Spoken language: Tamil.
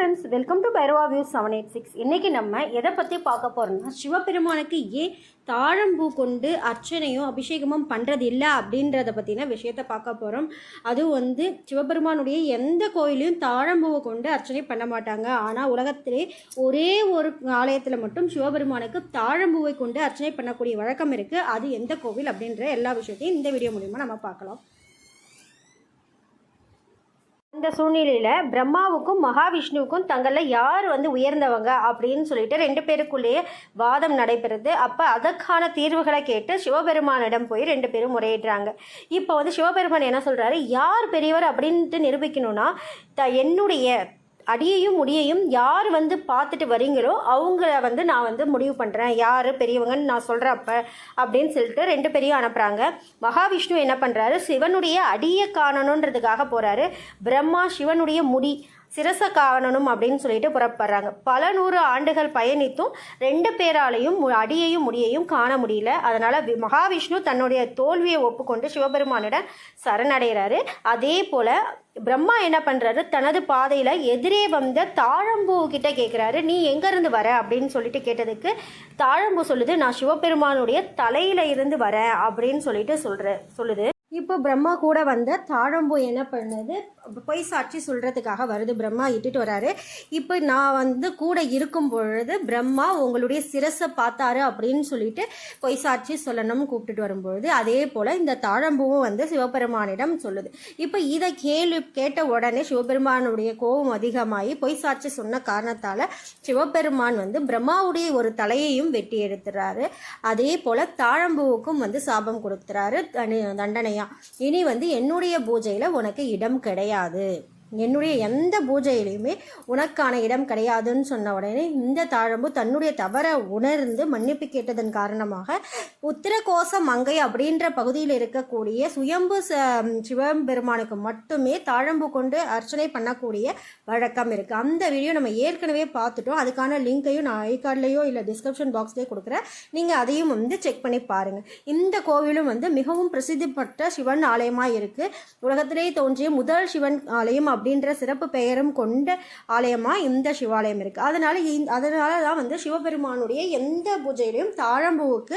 Friends welcome to Bhairava view seven eight six இன்றைக்கி நம்ம எதை பற்றி பார்க்க போகிறோம்னா சிவபெருமானுக்கு ஏன் தாழம்பூ கொண்டு அர்ச்சனையும் அபிஷேகமும் பண்ணுறது இல்லை அப்படின்றத பற்றின விஷயத்தை பார்க்க போகிறோம் அதுவும் வந்து சிவபெருமானுடைய எந்த கோயிலையும் தாழம்பூவை கொண்டு அர்ச்சனை பண்ண மாட்டாங்க. ஆனால் உலகத்திலே ஒரே ஒரு ஆலயத்தில் மட்டும் சிவபெருமானுக்கு தாழம்பூவை கொண்டு அர்ச்சனை பண்ணக்கூடிய வழக்கம் இருக்குது அது எந்த கோவில் அப்படின்ற எல்லா விஷயத்தையும் இந்த வீடியோ மூலிமா நம்ம பார்க்கலாம். இந்த சூழ்நிலையில் பிரம்மாவுக்கும் மகாவிஷ்ணுவுக்கும் தங்களில் யார் வந்து உயர்ந்தவங்க அப்படின்னு சொல்லிட்டு ரெண்டு பேருக்குள்ளேயே வாதம் நடைபெறுது. அப்போ அதற்கான தீர்வுகளை கேட்டு சிவபெருமானிடம் போய் ரெண்டு பேரும் முறையிடுறாங்க. இப்போ வந்து சிவபெருமான் என்ன சொல்கிறாரு யார் பெரியவர் அப்படின்ட்டு நிரூபிக்கணும்னா த என்னுடைய அடியையும் முடியையும் யார் வந்து பார்த்துட்டு வரீங்களோ அவங்கள வந்து நான் வந்து முடிவு பண்ணுறேன் யார்? பெரியவங்கன்னு நான் சொல்கிறப்ப அப்படின்னு சொல்லிட்டு ரெண்டு பேரையும் அனுப்புகிறாங்க மகாவிஷ்ணு என்ன பண்ணுறாரு சிவனுடைய அடியை காணணுன்றதுக்காக போகிறாரு பிரம்மா சிவனுடைய முடி சிரச காணணும் அப்படின்னு சொல்லிட்டு புறப்படுறாங்க. பல நூறு ஆண்டுகள் பயணித்தும் ரெண்டு பேராலையும் மு- அடியையும் முடியையும் காண முடியல. அதனால் மகாவிஷ்ணு தன்னுடைய தோல்வியை ஒப்புக்கொண்டு சிவபெருமானிடம் சரணடைகிறாரு. அதே போல் பிரம்மா என்ன பண்ணுறாரு தனது பாதையில் எதிரே வந்த தாழம்பூ கிட்ட கேட்குறாரு நீ எங்கேருந்து வர? அப்படின்னு சொல்லிட்டு கேட்டதுக்கு தாழம்பூ சொல்லுது நான் சிவபெருமானுடைய தலையில இருந்து வரேன் அப்படின்னு சொல்லிட்டு சொல்கிற சொல்லுது. இப்போ பிரம்மா கூட வந்த தாழம்பூ என்ன பண்ணுது? பொய் சாட்சி சொல்கிறதுக்காக வருது. பிரம்மா இட்டுட்டு வராரு. இப்போ நான் வந்து கூட இருக்கும் பொழுது பிரம்மா உங்களுடைய சிரசை பார்த்தாரு அப்படின்னு சொல்லிட்டு பொய் சாட்சி சொல்லணும்னு கூப்பிட்டுட்டு வரும்பொழுது அதே போல் இந்த தாழம்பூவும் வந்து சிவபெருமானிடம் சொல்லுது. இப்போ இதை கேள்வி கேட்ட உடனே சிவபெருமானுடைய கோபம் அதிகமாகி பொய் சாட்சி சொன்ன காரணத்தால் சிவபெருமான் வந்து பிரம்மாவுடைய ஒரு தலையையும் வெட்டி எடுத்துறாரு அதே போல் தாழம்பூவுக்கும் வந்து சாபம் கொடுத்துறாரு தண்டனையாக தண்டனையா. இனி வந்து என்னுடைய பூஜையில் உனக்கு இடம் கிடையாது. என்னுடைய எந்த பூஜையிலையுமே உனக்கான இடம் கிடையாதுன்னு சொன்ன உடனே இந்த தாழம்பு தன்னுடைய தவறை உணர்ந்து மன்னிப்பு கேட்டதன் காரணமாக உத்திரகோச மங்கை அப்படின்ற பகுதியில் இருக்கக்கூடிய சுயம்பு ச- சிவபெருமானுக்கு மட்டுமே தாழம்பு கொண்டு அர்ச்சனை பண்ணக்கூடிய வழக்கம் இருக்குது அந்த வீடியோ நம்ம ஏற்கனவே பார்த்துட்டோம். அதுக்கான லிங்க்கையும் நான் ஐ கார்ட்லேயோ இல்லை டிஸ்கிரிப்ஷன் பாக்ஸ்லேயே கொடுக்குறேன். நீங்கள் அதையும் வந்து செக் பண்ணி பாருங்கள் இந்த கோவிலும் வந்து மிகவும் பிரசித்தி பெற்ற சிவன் ஆலயமாக இருக்குது உலகத்திலேயே தோன்றிய முதல் சிவன் ஆலயம் அப்படின்ற சிறப்பு பெயரும் கொண்ட ஆலயமாக இந்த சிவாலயம் இருக்குது அதனால் இந் அதனால தான் வந்து சிவபெருமானுடைய எந்த பூஜையிலையும் தாழம்பூவுக்கு